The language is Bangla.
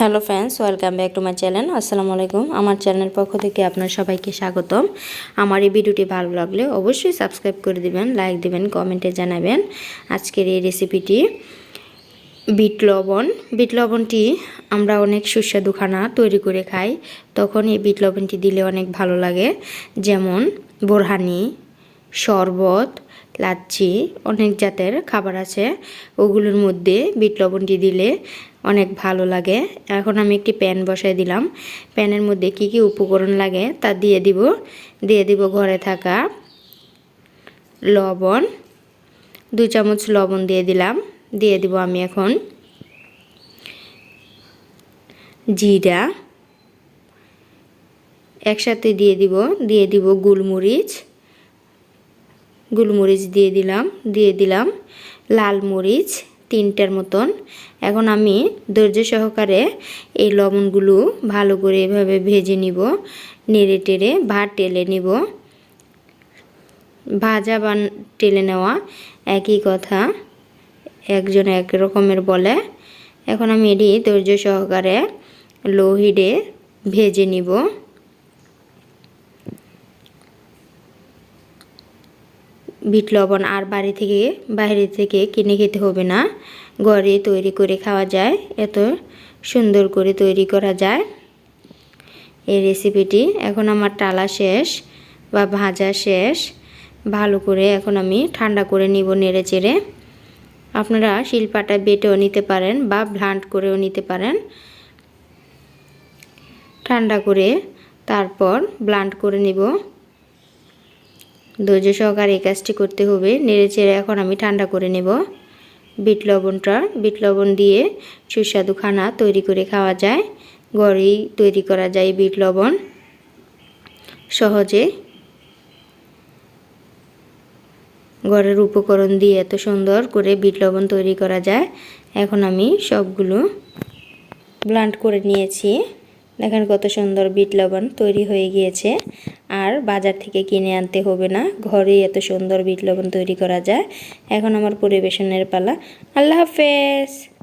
Hello friends, welcome back to my channel. আসসালামু আলাইকুম। আমার চ্যানেল পক্ষ থেকে আপনার সবাইকে স্বাগতম। আমার এই ভিডিওটি ভালো লাগলে অবশ্যই সাবস্ক্রাইব করে দিবেন, লাইক দিবেন, কমেন্টে জানাবেন। আজকের এই রেসিপিটি বিট লবণ। বিট লবণটি আমরা অনেক সুস্বাদু খানা তৈরি করে খাই। তখন এই বিট লবণটি দিলে অনেক ভালো লাগে। যেমন বোরহানি, শরবত, লাচ্ছি, অনেক জাতের খাবার আছে। ওগুলোর মধ্যে বিট লবণটি দিলে অনেক ভালো লাগে। এখন আমি একটি প্যান বসাই দিলাম। প্যানের মধ্যে কি কি উপকরণ লাগে তা দিয়ে দিব। দিয়ে দিব ঘরে থাকা লবণ। দু চামচ লবণ দিয়ে দিলাম। দিয়ে দিব আমি এখন জিরা। একসাথে দিয়ে দিব দিয়ে দিব গোলমরিচ। গোলমরিচ দিয়ে দিলাম দিয়ে দিলাম লাল মরিচ। তিনটার মতন। এখন আমি ধৈর্য সহকারে এই লবণগুলো ভালো করে এভাবে ভেজে নিব, নেড়ে টেড়ে ভাত টেলে নিব। ভাজা বা টেলে নেওয়া একই কথা, একজন এক রকমের বলে। এখন আমি এটি ধৈর্য সহকারে লো হিটে ভেজে নিব। বিট লবণ আর বাড়ি থেকে বাইরে থেকে কিনে খেতে হবে না। ঘরে তৈরি করে খাওয়া যায়, এত সুন্দর করে তৈরি করা যায়। এই রেসিপিটি এখন আমার টালা শেষ বা ভাজা শেষ। ভালো করে এখন আমি ঠান্ডা করে নিব নেড়ে চেড়ে। আপনারা শিলপাটা বেটেও নিতে পারেন বা ব্লান্ট করেও নিতে পারেন। ঠান্ডা করে তারপর ব্লান্ট করে নিব। ধৈর্য সহকারে এই কাজটি করতে হবে। নেড়ে চেড়ে এখন আমি ঠান্ডা করে নেব। বিট লবণটা, বিট লবণ দিয়ে সুস্বাদু খানা তৈরি করে খাওয়া যায়। ঘরেই তৈরি করা যায় বিট লবণ। সহজে ঘরের উপকরণ দিয়ে এত সুন্দর করে বিট লবণ তৈরি করা যায়। এখন আমি সবগুলো ব্লান্ড করে নিয়েছি। দেখেন কত সুন্দর বিট লবণ তৈরি হয়ে গিয়েছে। আর বাজার থেকে কিনে আনতে হবে না, ঘরেই এত সুন্দর বিট লবণ তৈরি করা যায়। এখন আমার পরিবেশনের পালা। আল্লাহ হাফেজ।